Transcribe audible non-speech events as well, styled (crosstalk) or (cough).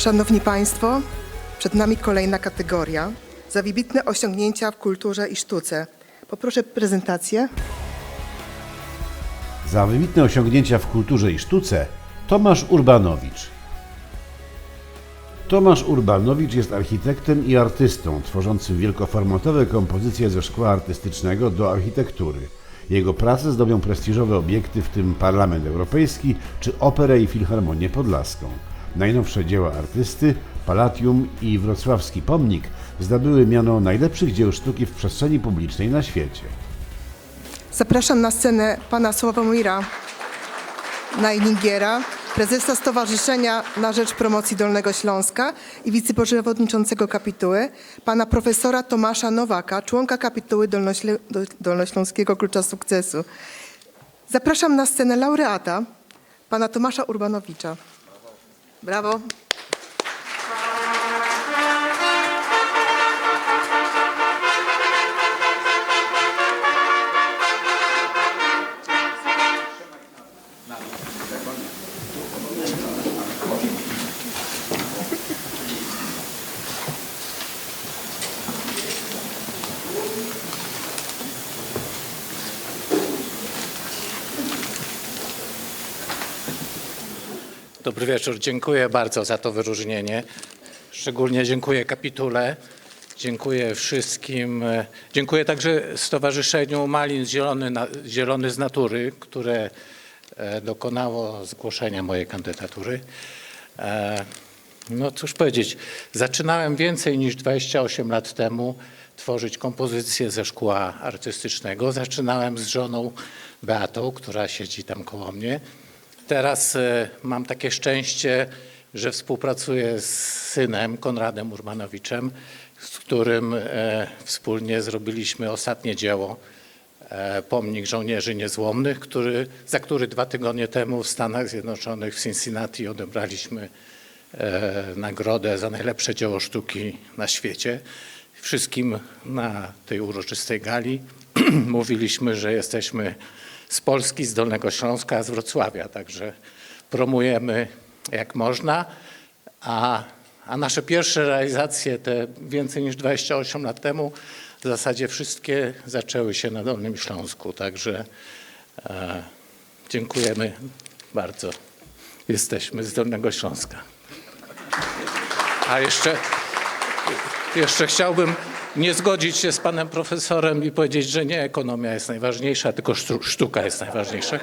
Szanowni Państwo, przed nami kolejna kategoria za wybitne osiągnięcia w kulturze i sztuce. Poproszę prezentację. Za wybitne osiągnięcia w kulturze i sztuce Tomasz Urbanowicz. Tomasz Urbanowicz jest architektem i artystą tworzącym wielkoformatowe kompozycje ze szkła artystycznego do architektury. Jego prace zdobią prestiżowe obiekty, w tym Parlament Europejski czy Operę i Filharmonię Podlaską. Najnowsze dzieła artysty, Palatium i Wrocławski Pomnik zdobyły miano najlepszych dzieł sztuki w przestrzeni publicznej na świecie. Zapraszam na scenę pana Sławomira Najningiera, prezesa Stowarzyszenia na Rzecz Promocji Dolnego Śląska i wiceprzewodniczącego kapituły, pana profesora Tomasza Nowaka, członka kapituły Dolnośląskiego Klucza Sukcesu. Zapraszam na scenę laureata, pana Tomasza Urbanowicza. Bravo. Dobry wieczór. Dziękuję bardzo za to wyróżnienie. Szczególnie dziękuję kapitule. Dziękuję wszystkim. Dziękuję także Stowarzyszeniu Malin Zielony, Zielony z Natury, które e, dokonało zgłoszenia mojej kandydatury. E, No cóż powiedzieć, zaczynałem więcej niż 28 lat temu tworzyć kompozycje ze szkła artystycznego. Zaczynałem z żoną Beatą, która siedzi tam koło mnie. Teraz e, mam takie szczęście, że współpracuję z synem Konradem Urbanowiczem, z którym e, wspólnie zrobiliśmy ostatnie dzieło, e, Pomnik Żołnierzy Niezłomnych, który, za który dwa tygodnie temu w Stanach Zjednoczonych w Cincinnati odebraliśmy nagrodę za najlepsze dzieło sztuki na świecie. Wszystkim na tej uroczystej gali (clears throat) mówiliśmy, że jesteśmy z Polski, z Dolnego Śląska, z Wrocławia, także promujemy jak można, a, a nasze pierwsze realizacje, te więcej niż 28 lat temu, w zasadzie wszystkie zaczęły się na Dolnym Śląsku, także e, dziękujemy bardzo. Jesteśmy z Dolnego Śląska. A jeszcze, jeszcze chciałbym nie zgodzić się z panem profesorem i powiedzieć, że nie ekonomia jest najważniejsza, tylko sztu- sztuka jest najważniejsza.